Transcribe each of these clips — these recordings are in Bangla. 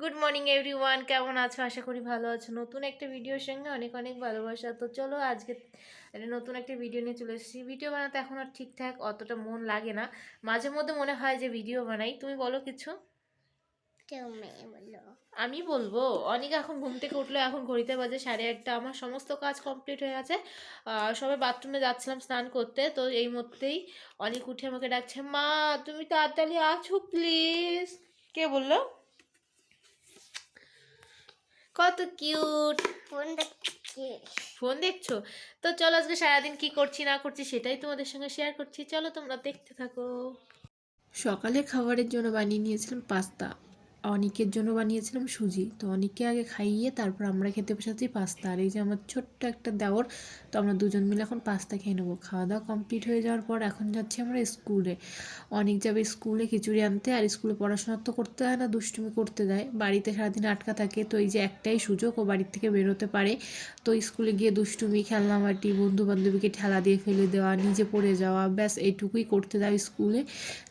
গুড মর্নিং এভরিওয়ান কেমন আছো? আশা করি ভালো আছো। নতুন একটা ভিডিওর সঙ্গে অনেক অনেক ভালোবাসা। তো চলো আজকে নতুন একটা ভিডিও নিয়ে চলে এসেছি। ভিডিও বানাতে এখন আর ঠিকঠাক অতটা মন লাগে না। মাঝে মধ্যে মনে হয় যে ভিডিও বানাই। তুমি বলো কিছু? আমি বলব অনেক এখন ঘুম থেকে উঠল। এখন ঘড়িতে বাজে সাড়ে আটটা। আমার সমস্ত কাজ কমপ্লিট হয়ে গেছে। সবাই বাথরুমে যাচ্ছিলাম স্নান করতে। তো এই মধ্যেই অনেক উঠে আমাকে ডাকছে মা তুমি তাড়াতাড়ি আছো প্লিজ কে বলল? কত কিউট। ফোন দেখছি ফোন দেখছ? তো চলো আজকে সারাদিন কি করছি, না করছি সেটাই তোমাদের সঙ্গে শেয়ার করছি। চলো তোমরা দেখতে থাকো। সকালে খাবারের জন্য বানিয়ে নিয়েছিলাম পাস্তা। অনিকের জন্য বানিয়েছিলাম সুজি। তো অনিককে আগে খাইয়ে তারপর আমরা খেতে বসেছি পাস্তা। আর এই যে আমার ছোট্ট একটা দেওর, তো আমরা দুজন মিলে এখন পাস্তা খেয়ে নেব। খাওয়া দাওয়া কমপ্লিট হয়ে যাওয়ার পর এখন যাচ্ছি আমরা স্কুলে। অনেক যাবে স্কুলে খিচুড়ি আনতে, আর স্কুলে পড়াশোনা তো করতে হয় না, দুষ্টুমি করতে দেয়। বাড়িতে সারাদিন আটকা থাকে, তো এই যে একটাই সুযোগ, ও বাড়ির থেকে বেরোতে পারে। তো স্কুলে গিয়ে দুষ্টুমি, খেলনামাটি বন্ধু বান্ধবীকে ঠেলা দিয়ে ফেলে দেওয়া, নিজে পড়ে যাওয়া, ব্যাস এইটুকুই করতে দেয় স্কুলে।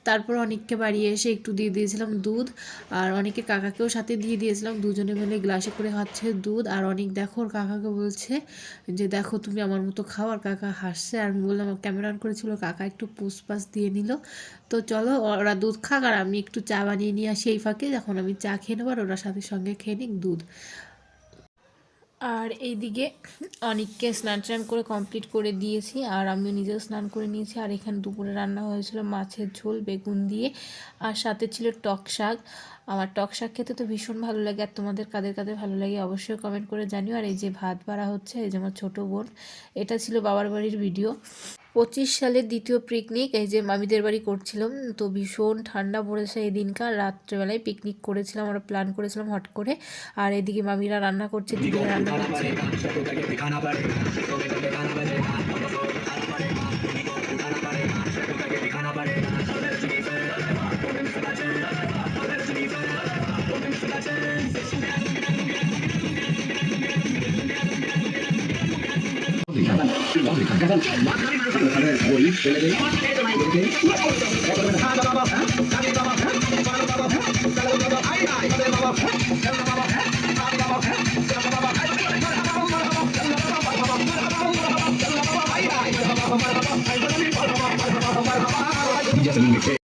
তারপর অনেককে বাড়ি এসে একটু দিয়ে দিয়েছিলাম দুধ, আর অনেকে কাকাকেও সাথে দিয়ে দিয়েছিলাম। দুজনে মিলে গ্লাসে করে খাচ্ছে দুধ। আর অনেক দেখো, ওর কাকাকে বলছে যে, দেখো, তুমি আমার মতো খাও। আর কাকা হাসছে। আর আমি বললাম ক্যামেরা অন করেছিল? কাকা একটু পুষ পুষপাস দিয়ে নিল। তো চলো, ওরা দুধ খাক। আর আমি একটু চা বানিয়ে নিয়ে আসি এই ফাঁকে। যখন আমি চা খেয়ে নেব আর ওরা সাথে সঙ্গে খেয়ে নিক দুধ। আর এইদিকে অনেককে স্নান টান করে কমপ্লিট করে দিয়েছি আর আমিও নিজেও স্নান করে নিয়েছি। আর এখানে দুপুরে রান্না হয়েছিল মাছের ঝোল, বেগুন দিয়ে আর সাথে ছিল টক শাক। আমার টক শাক খেতে তো ভীষণ ভালো লাগে আর তোমাদের কাদের কাদের ভালো লাগে অবশ্যই কমেন্ট করে জানিও। আর এই যে ভাত বাড়া হচ্ছে, এই যে আমার ছোটো বোন, এটা ছিল বাবার বাড়ির ভিডিও পঁচিশ সালের দ্বিতীয় পিকনিক এই যে মামিদের বাড়ি করছিলাম তো ভীষণ ঠান্ডা পড়েছে এই দিনকার রাত্রেবেলায় পিকনিক করেছিলাম আমরা প্ল্যান করেছিলাম হট করে আর এদিকে মামিরা রান্না করছে দিদিরা রান্না করছে ওই চলে গেল Just a minute.